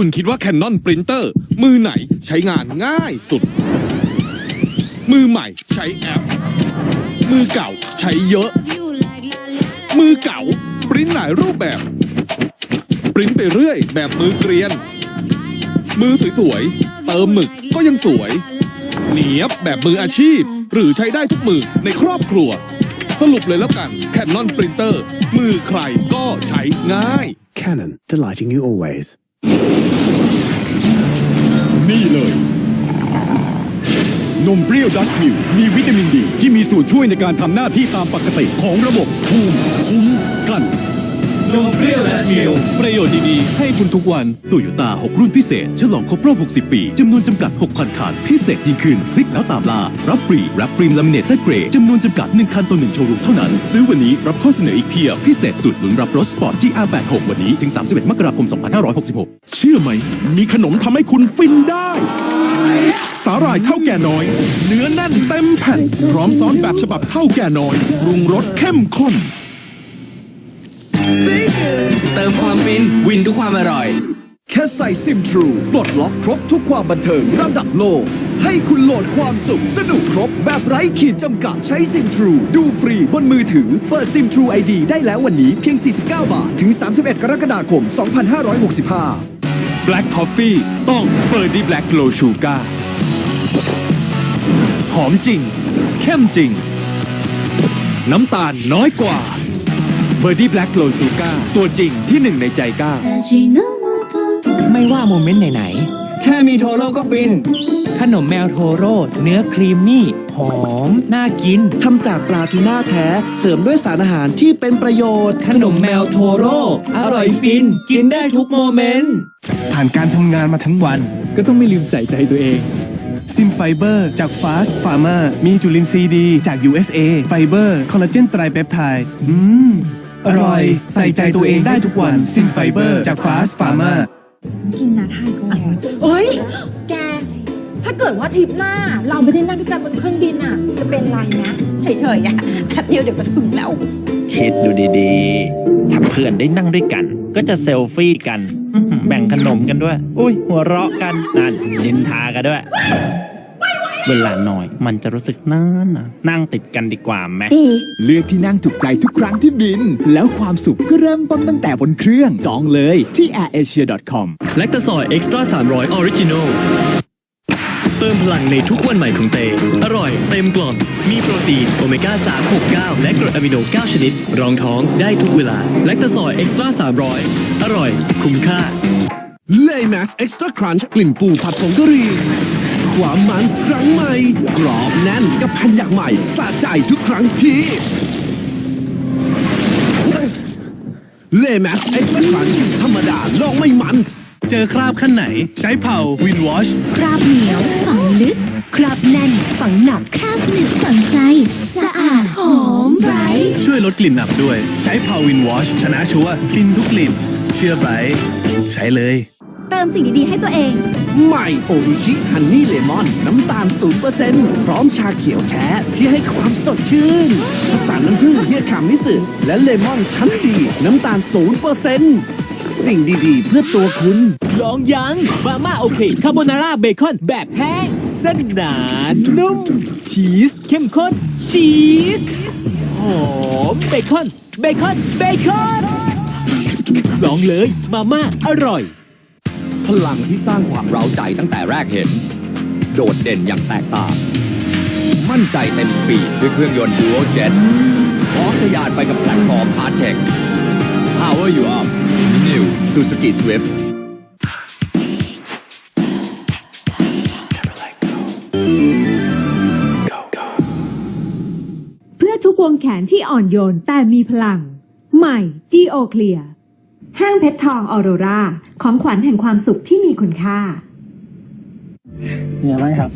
คุณคิดว่า Canon Printer มือไหนใช้งานง่ายสุด มือใหม่ใช้แอป มือเก่าใช้เยอะ มือเก่าปริ้นหลายรูปแบบปริ้นไปเรื่อยแบบมือเกรียน มือสวยๆเติมหมึกก็ยังสวย เนียบแบบมืออาชีพ หรือใช้ได้ทุกมือในครอบครัว สรุปเลยแล้วกัน Canon Printer มือใครก็ใช้ง่าย Canon, delighting you always. นี่เลย นมเปรี้ยวดัชมิลมีวิตามินดี ที่มีส่วนช่วยในการทำหน้าที่ตามปกติของระบบภูมิคุ้มกัน นมเปรี้ยวและมิลประโยชน์ดีๆ ให้คุณทุกวันโตโยต้า6 รุ่นพิเศษ ฉลองครบรอบ 60 ปีจำนวนจำกัด 6,000 คัน พิเศษยิ่งขึ้น คลิกแล้วตามล่า รับฟรี รับฟิล์มลามิเนตและเกรดจำนวนจำกัด 1 คันต่อ 1 โชว์รูมเท่านั้น ซื้อวันนี้รับข้อเสนออีกเพียบ พิเศษสุดลุ้นรับรถสปอร์ต GR86 วันนี้ถึง 31 มกราคม 2566 เชื่อไหม มีขนมทำให้คุณฟินได้สาหร่ายเท่าแก่น้อย เนื้อแน่นเต็มแผ่น พร้อมซ้อนแบบฉบับเท่าแก่น้อยปรุงรสเข้มข้น เติมความฟิน วินทุกความอร่อย แค่ใส่ซิมทรูปลดล็อกครบทุกความบันเทิงระดับโลก ให้คุณโหลดความสุข สนุกครบ แบบไร้ขีดจำกัดใช้ซิมทรูดูฟรีบนมือถือ เปิดซิมทรูไอดีได้แล้ววันนี้เพียง 49 บาท ถึง 31 กรกฎาคม 2565 Black Coffee ต้องเปิดดี Black Low Sugar หอมจริง เข้มจริง น้ำตาลน้อยกว่า b i r d i e Black Low Sugar ตัวจริงที่หนึ่งในใจกล้า ไม่ว่าโมเมนต์ไหน แค่มีโทโร่ก็ฟิน ๆ ขนมแมวโทโร่เนื้อครีมมี่ หอม น่ากิน ทำจากปลาทูน่าแท้ เสริมด้วยสารอาหารที่เป็นประโยชน์ ขนมแมวโทโร่ อร่อยฟิน กินได้ทุกโมเมนต์ ผ่านการทำงานมาทั้งวัน ก็ต้องไม่ลืมใส่ใจตัวเองซิมไฟเบอร์จาก Fast Pharma มีจุลินทรีย์ดีจาก USA ไฟเบอร์ คอลลาเจนไตรเปปไทด์อืม อร่อย ใส่ใจตัวเองได้ทุกวันซิมไฟเบอร์จาก Fast Pharma กินนะทายก่อนเฮ้ย แก ถ้าเกิดว่าทริปหน้า เราไม่ได้นั่งด้วยกันบนเครื่องบินอะ จะเป็นไรนะเฉยๆอะแป๊บเดียวเดี๋ยวก็ถึงแล้ว คิดดูดีๆ ถ้าเพื่อนได้นั่งด้วยกัน ก็จะเซลฟี่กันอื้อหือแบ่งขนมกันด้วย อุ้ยหัวเราะกันนั่นนินทากันด้วย เวลาน้อย มันจะรู้สึกน่านะนั่งติดกันดีกว่าไหมเลือกที่นั่งถูกใจทุกครั้งที่บิน แล้วความสุขก็เริ่มต้นตั้งแต่บนเครื่อง จองเลยที่ airasia.com แลคตาซอยเอ็กซ์ตร้า300ออริจินอลเติมพลังในทุกวันใหม่ของเต อร่อยเต็มกล่องมีโปรตีนโอเมก้า 3 6 9 และกรดอะมิโน 9 ชนิด รองท้องได้ทุกเวลา แลคตาซอยเอ็กซ์ตร้า300 อร่อย คุ้มค่าเลแมสเอ็กซ์ตร้าครันช์กลิ่นปูผัดผงกะหรี่ ความมันส์ครั้งใหม่ กรอบแน่นกับแผ่นอย่างใหม่สะใจทุกครั้งที่เลแมสเอ็กซ์ตร้าครันช์ธรรมดาลองไม่มันส์เจอคราบขั้นไหน ใช้เผาวินวอชคราบเหนียวฝังลึก คราบแน่นฝังหนักคราบหนึบฝังใจ สะอาดหอมไร้ช่วยลดกลิ่นหนักด้วย ใช้เผาวินวอชชนะชัวร์ฟินทุกกลิ่น เชื่อไบรท์ใช้เลย เติมสิ่งดีๆให้ตัวเอง ใหม่โออิชิฮันนี่เลมอนน้ำตาล0%พร้อมชาเขียวแท้ที่ให้ความสดชื่นผสานน้ำผึ้งเฮียคามิสึและเลมอนชั้นดี น้ำตาล0%สิ่งดีๆ เพื่อตัวคุณ ลองยังมาม่าโอเคคาโบนาร่าเบคอนแบบแห้งเส้นหนานุ่ม ชีส เข้มข้น ชีสหอมเบคอน เบคอน เบคอน ลองเลยมาม่าอร่อย พลังที่สร้างความเร้าใจตั้งแต่แรกเห็น โดดเด่นอย่างแตกต่าง มั่นใจเต็มสปีดด้วยเครื่องยนต์ Dual Jet พร้อมทะยานไปกับแพลตฟอร์ม Hard Tech Power You Up New Suzuki Swift เพื่อทุกวงแขนที่อ่อนโยนแต่มีพลัง ใหม่ Geo Clear ห้างเพชรทองออโรราของขวัญแห่งความสุขที่มีคุณค่ามีอะไรครับ